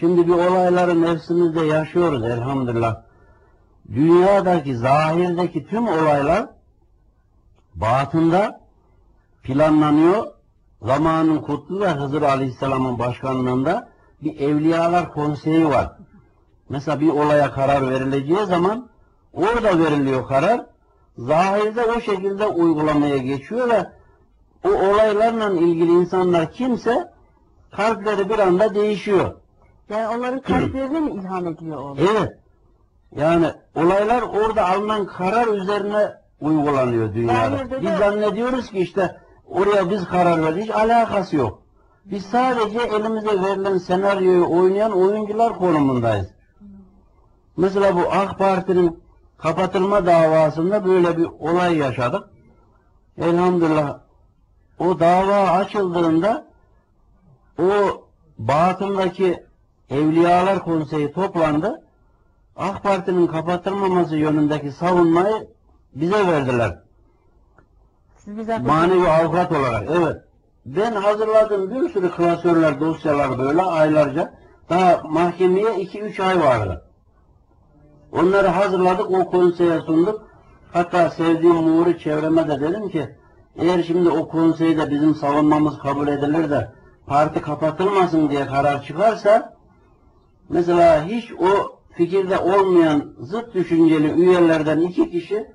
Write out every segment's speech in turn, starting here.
Şimdi bir olayları nefsimizde yaşıyoruz elhamdülillah. Dünyadaki, zahirdeki tüm olaylar batında planlanıyor. Zamanın Kutlu ve Hızır Aleyhisselam'ın başkanlığında bir evliyalar konseyi var. Mesela bir olaya karar verileceği zaman orada veriliyor karar. Zahirde o şekilde uygulamaya geçiyor ve o olaylarla ilgili insanlar kimse kalpleri bir anda değişiyor. Yani onların kalplerine mi ilham ediyor o? Evet. Yani olaylar orada alınan karar üzerine uygulanıyor dünyada. Zahirde Biz de- zannediyoruz ki işte oraya biz karar verdik. Hiç alakası yok. Biz sadece elimize verilen senaryoyu oynayan oyuncular konumundayız. Mesela bu AK Parti'nin kapatılma davasında böyle bir olay yaşadık. Elhamdülillah o dava açıldığında o batındaki Evliyalar Konseyi toplandı. AK Parti'nin kapatılmaması yönündeki savunmayı bize verdiler. Siz bize Manevi avukat olarak. Evet. Ben hazırladım bir sürü klasörler, dosyalar böyle aylarca. Daha mahkemeye 2-3 ay vardı. Onları hazırladık, o konseye sunduk. Hatta sevdiğim Muğur'u çevreme de dedim ki, eğer şimdi o konseyde bizim savunmamız kabul edilir de parti kapatılmasın diye karar çıkarsa, mesela hiç o fikirde olmayan zıt düşünceli üyelerden iki kişi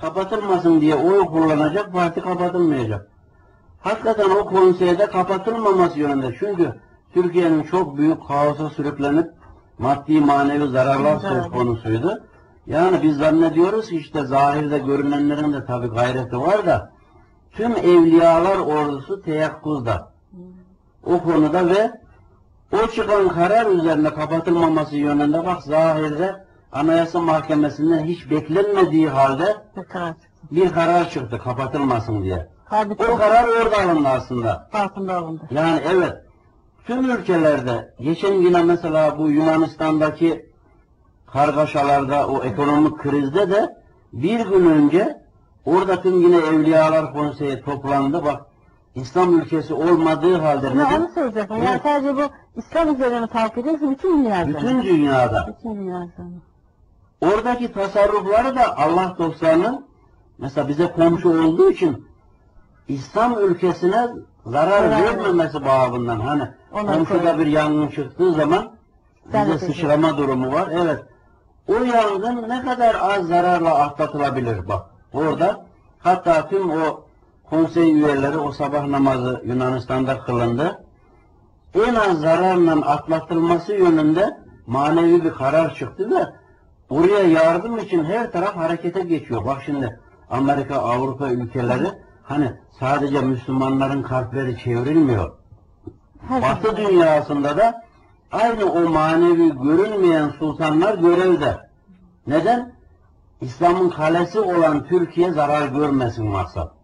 kapatılmasın diye oy kullanacak, parti kapatılmayacak. Hakikaten o konseyde kapatılmaması yönünde. Çünkü Türkiye'nin çok büyük kaosa sürüklenip maddi manevi zararlar söz konusuydu. Yani biz zannediyoruz ki işte zahirde görünenlerin de tabi gayreti var da tüm evliyalar ordusu teyakkuzda. O konuda ve o çıkan karar üzerine kapatılmaması yönünde bak zahirde Anayasa Mahkemesi'nden hiç beklenmediği halde bir karar çıktı. bir karar çıktı kapatılmasın diye. Halbuki O karar orada alındı aslında. altında alındı. Yani evet, tüm ülkelerde, geçen yine mesela bu Yunanistan'daki kargaşalarda, o ekonomik krizde de bir gün önce orada tüm yine Evliyalar Konseyi toplandı. Bak, İslam ülkesi olmadığı halde Ya neden? onu söyleyecektim. Yani sadece bu İslam üzerine mi talk ediyorsun? Bütün dünyada. Bütün dünyada. Bütün dünyada. Oradaki tasarrufları da Allah dostlarının mesela bize komşu olduğu için İslam ülkesine zarar vermemesi babından hani Ona komşuda bir yangın çıktığı zaman Sen bize sıçrama durumu var. Evet. O yangın ne kadar az zararla atlatılabilir bak. Orada hatta tüm o konsey üyeleri o sabah namazı Yunanistan'da kılındı. En az zararla atlatılması yönünde manevi bir karar çıktı ve oraya yardım için her taraf harekete geçiyor. Bak şimdi Amerika, Avrupa ülkeleri hani sadece Müslümanların kalpleri çevrilmiyor. Batı dünyasında da aynı o manevi görünmeyen sultanlar görevde. Neden? İslam'ın kalesi olan Türkiye zarar görmesin maksat.